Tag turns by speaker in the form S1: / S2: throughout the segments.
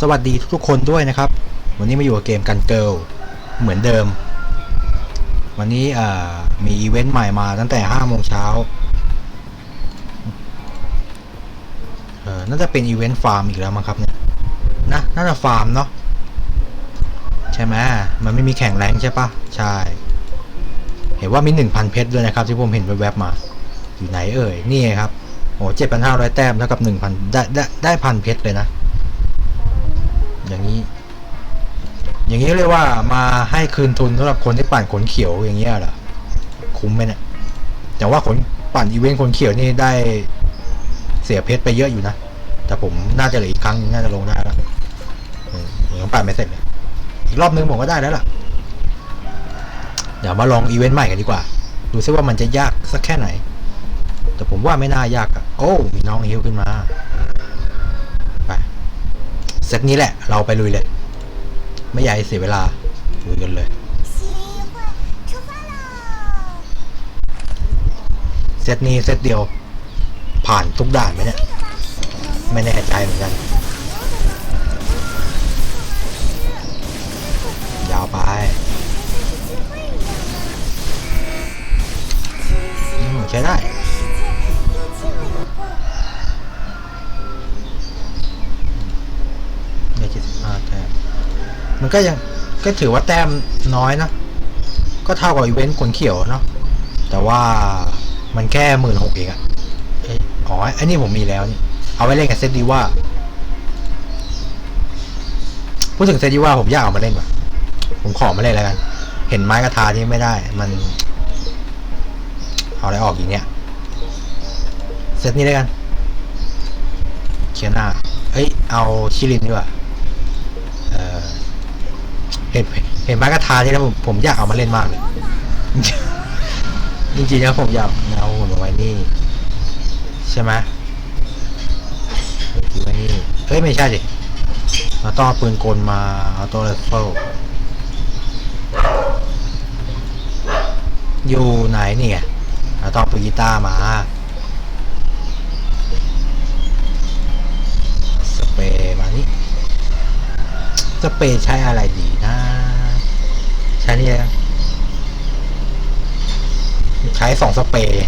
S1: สวัสดีทุกๆคนด้วยนะครับ วันนี้มาอยู่กับเกมกันเกิลเหมือนเดิม วันนี้มีอีเวนต์ใหม่มาตั้งแต่5โมงเช้าน่าจะเป็นอีเวนต์ฟาร์มอีกแล้วมั้งครับเนี่ยนะน่าจะฟาร์มเนาะใช่ไหมมันไม่มีแข่งแรงใช่ปะใช่ เห็นว่ามี 1,000 เพชรด้วยนะครับ ที่ผมเห็นแวบๆมา อยู่ไหนเอ่ยนี่ครับโอ้เจ็ดพันห้าร้อยแต้มเท่ากับหนึ่งพันได้ได้ได้พันเพชรเลยนะ อย่างนี้ อย่างนี้เรียกว่ามาให้คืนทุนสำหรับคนที่ปั่นขนเขียวอย่างเงี้ยเหรอคุ้มไหมเนี่ยแต่ว่าขนปั่นอีเวนต์ขนเขียวนี่ได้เสียเพชรไปเยอะอยู่นะแต่ผมน่าจะเหลืออีกครั้งน่าจะลงได้แล้วเออยังปั่นไม่เสร็จเลยอีกรอบนึงผมก็ได้แล้วล่ะเดี๋ยวมาลองอีเวนต์ใหม่กันดีกว่า ดูซิว่ามันจะยากสักแค่ไหน แต่ผมว่าไม่น่ายากอะโอ้ มีน้องฮิวขึ้นมา เซตนี้แหละ เราไปลุยเลย ไม่อยากเสียเวลาลุยกันเลย เซตนี้เซตเดียว ผ่านทุกด่านไหมเนี่ย ไม่แน่ใจเหมือนกัน ยาวไปใช้ได้ มันก็ยังก็ถือว่าแต้มน้อยนะ ก็เท่ากับอีเวนต์คนเขียวเนาะแต่ว่ามันแค่หมื่นหกเองอะอ้ยอ๋ออันนี้ผมมีแล้วนี่เอาไว้เล่นกับเซตดีว่าพูดถึงเซตดีว่าผมอยากเอามาเล่นว่ะผมขอมาเล่นแล้วกัน เห็นไม้กระทาที่ไม่ได้ มันเอาอะไรออกอย่างเนี้ยเซตนี้แล้วกันเคียนาเอ้ยเอาชิลินดีกว่า เห็นเห็นไม้กระทาที่แล้วผมผมอยากเอามาเล่นมากเลย จริงๆแล้วผมอยากเอาหุ่นมาไว้นี่ ใช่ไหมไว้นี่เอ้ยไม่ใช่ดิเราต้องเอาปืนกลมาเอาตัวไรเฟิลอยู่ไหนเนี่ยเราต้องปืนกีตาร์มาสเปรย์มานี่สเปรย์ใช้อะไรดี ช้นี่ใช้สองสเปรย์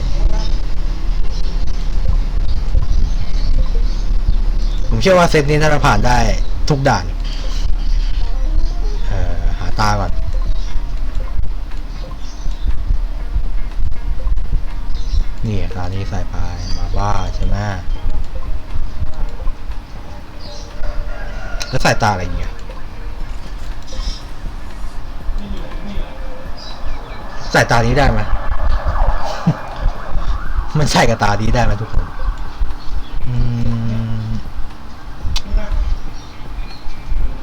S1: ผมเชื่อว่าเซตนี้น่าจะผ่านได้ทุกด่านเอ่อหาตาก่อนนี่ตานี้ใส่ไปมาว่าใช่ไหมแล้วใส่ตาอะไรอย่างเงี้ย ใส่ตานี้ได้ไหมมันใช่กับตานี้ได้ไหมทุกคน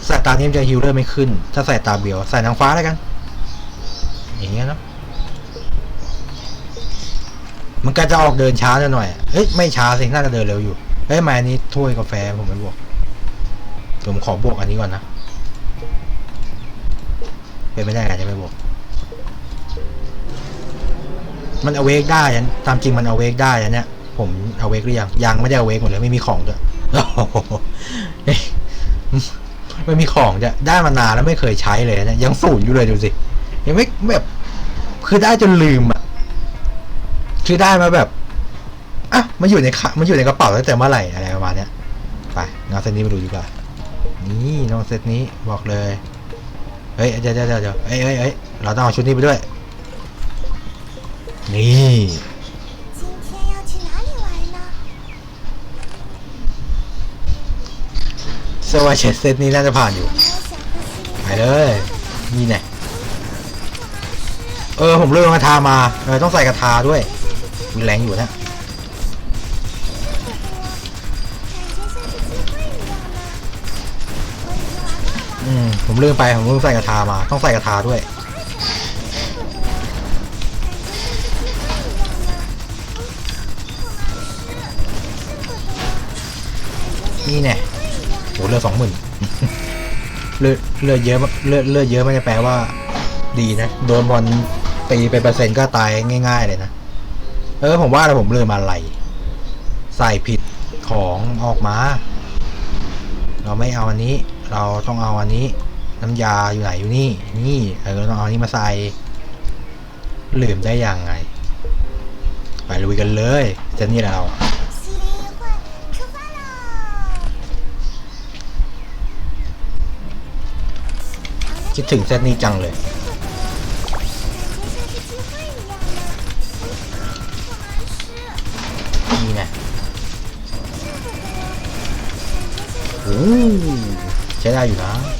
S1: ใส่ตานี้มันจะฮิลเลอร์ไม่ขึ้น ถ้าใส่ตาเบียว ใส่นางฟ้าแล้วกัน อย่างเงี้ยเนาะมันก็จะออกเดินช้าหน่อย เฮ้ย ไม่ช้าสิ น่าจะเดินเร็วอยู่ เฮ้ย มาอันนี้ถ้วยกาแฟผมไม่บวก ผมขอบวกอันนี้ก่อนนะ เป็นไม่ได้ไงจะไม่บวก มันเอาเวกได้ยันตามจริงมันเอาเวกได้ยันเนี่ยผมเอาเวกหรือยังยังไม่ได้เอาเวกหมดเลยไม่มีของด้วยโอ้โหไม่มีของจะได้มานานแล้วไม่เคยใช้เลยนะยังศูนย์อยู่เลยดูสิยังไม่แบบคือได้จนลืมอะคือได้มาแบบอะมันอยู่ในขามันอยู่ในกระเป๋าตั้งแต่เมื่อไหร่อะไรประมาณเนี้ยไปน้องเซตนี้มาดูดีกว่านี่น้องเซตนี้บอกเลยเฮ้ยเดี๋ยวเดี๋ยวเดี๋ยวเฮ้ยเอ้ยเอ้ยเราต้องเอาชุดนี้ไปด้วย นี่สวัสดีเซตนี้น่าจะผ่านอยู่ ไปเลย นี่แน่เออ ผมเลือกระทามาเออต้องใส่กระทาด้วยมีแรงอยู่นะอืมผมลืมไป ผมลืมใส่กระทามา ต้องใส่กระทาด้วย นี่แน่โหเลือดสองหมื่นเลือดเลือดเยอะเลือดเลือดเยอะไม่ได้แปลว่า ดีนะ โดนบอลตีไปเปอร์เซ็นต์ก็ตายง่าย ๆ เลยนะ เออ ผมว่าแล้วผมเลยมาไหลใส่ผิดของออกมา เราไม่เอาอันนี้ เราต้องเอาอันนี้ น้ำยาอยู่ไหนอยู่นี่ นี่เออเราต้องเอาอันนี้มาใส่ลืมได้ยังไง ไปลุยกันเลยเจะนี่เรา คิดถึงเซตนี้จังเลย นี่
S2: นะ
S1: โอ้ใช้ได้อยู่นะ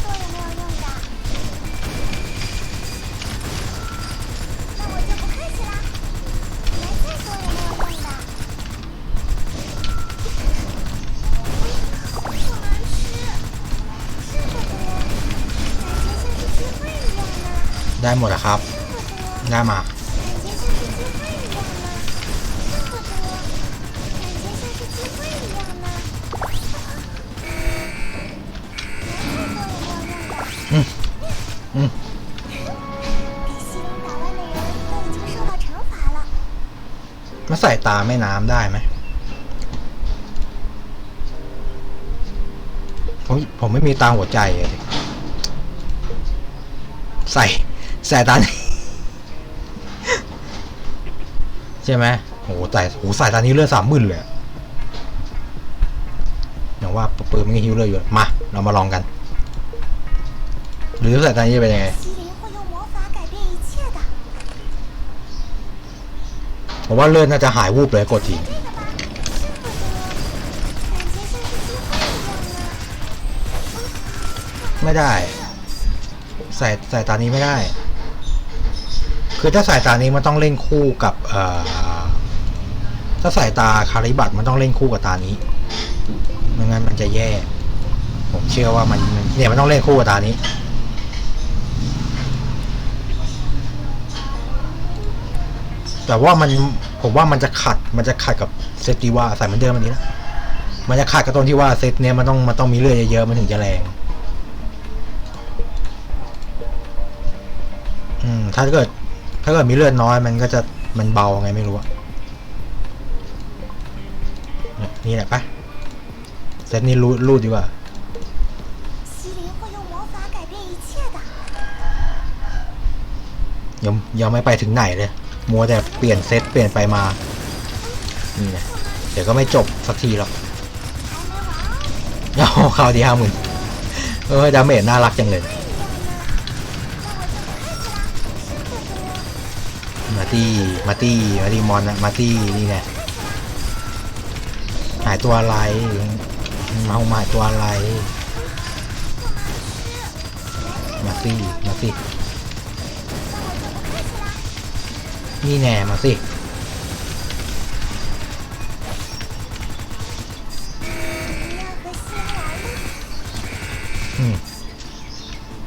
S1: ได้หมดแล้วครับ ได้มา
S2: อืม อืม
S1: มาใส่ตาแม่น้ำได้ไหมผมผมไม่มีตาหัวใจเลยใส่ สตายตาใช่ไหมโอ้แต่โอ้ส่ตานี้เลือดสามหมื่นเลยอย่างว่าปืนมันก็ฮิวเลือดอยู่ มา เรามาลองกัน หรือใส่ตานี้เป็นยังไงผมว่าเลือดน่าจะหายวูบเลยกดทิ้
S2: ง
S1: ไม่ได้ใส่ใส่ตานี้ไม่ได้ คือถ้าใส่ตานี้มันต้องเล่นคู่กับเอ่อถ้าใส่ตาคาริบัตมันต้องเล่นคู่กับตานี้ไม่งั้นมันจะแย่ ผมเชื่อว่ามันมันเนี่ยมันต้องเล่นคู่กับตานี้แต่ว่ามันผมว่ามันจะขัดมันจะขัดกับเซตที่ว่าใส่เหมือนเดิมอันนี้นะมันจะขัดกับตรงที่ว่าเซตเนี้ยมันต้องมันต้องมีเลือดเยอะๆมันถึงจะแรง อืมถ้าเกิด ถ้าเกิดมีเลือดน้อยมันก็จะมันเบาไงไม่รู้นี่แหละปะเซตนี้รูดรูดดีกว่ายังยังไม่ไปถึงไหนเลย มัวแต่เปลี่ยนเซตเปลี่ยนไปมา นี่นะเดี๋ยวก็ไม่จบสักทีหรอกเอาข่าวดีห้าหมื่นเออดาเมจน่ารักจังเลย ตี้มาตี้มาตี้มอนมาตี้นี่แหละหายตัวอะไรเมาหายตัวอะไรมาสิมาสินี่แน่มาสิ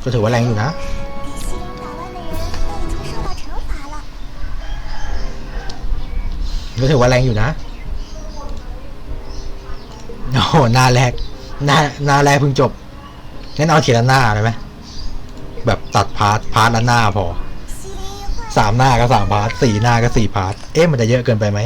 S1: ก็ถือว่าแรงอยู่นะ ก็ถือว่าแรงอยู่นะโอ้หน้าแรกหน้าหน้าแรกเพิ่งจบงั้นเอาเขียนหน้าเลยไหมแบบตัดพาร์ทพาร์ทละหน้าพอสามหน้าก็สามพาร์ทสี่หน้าก็สี่พาร์ทเอ๊ะมันจะเยอะเกินไปไหม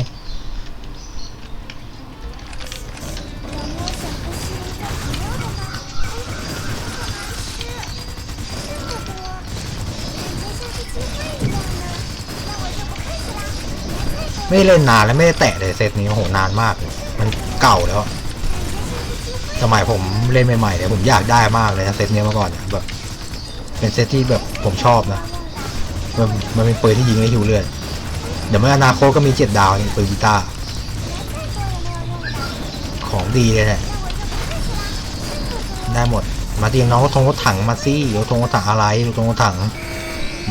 S1: ไม่เล่นนานแล้วไม่ได้แตะเลยเซตนี้โหนานมาก มันเก่าแล้ว สมัยผมเล่นใหม่ๆเนี่ยผมอยากได้มากเลยนะเซตนี้มาก่อนแบบ เป็นเซตที่แบบผมชอบนะมันมันเป็นปืนที่ยิงไม่หิวเลือดเดี๋ยวเมื่ออนาคตก็มีเจ็ดดาวนี่ปืนกีตาร์ของดีเลยแหละได้หมด มาเตีน้องทงรถถังมาซี่รถทงรถถังอะไรรถทงรถถัง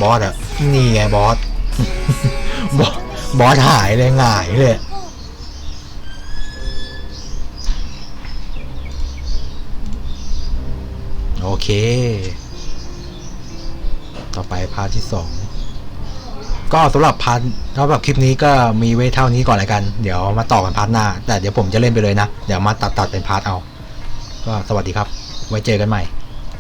S1: บอสอะนี่ไงบอสบอส บอสหายเลยหงายเลยโอเค ต่อไปพาร์ทที่สองก็สำหรับพาร์ทสำหรับคลิปนี้ก็มีไว้เท่านี้ก่อนแล้วกัน เดี๋ยวมาต่อกันพาร์ทหน้า แต่เดี๋ยวผมจะเล่นไปเลยนะ เดี๋ยวมาตัดตัดเป็นพาร์ทเอา ก็สวัสดีครับ ไว้เจอกันใหม่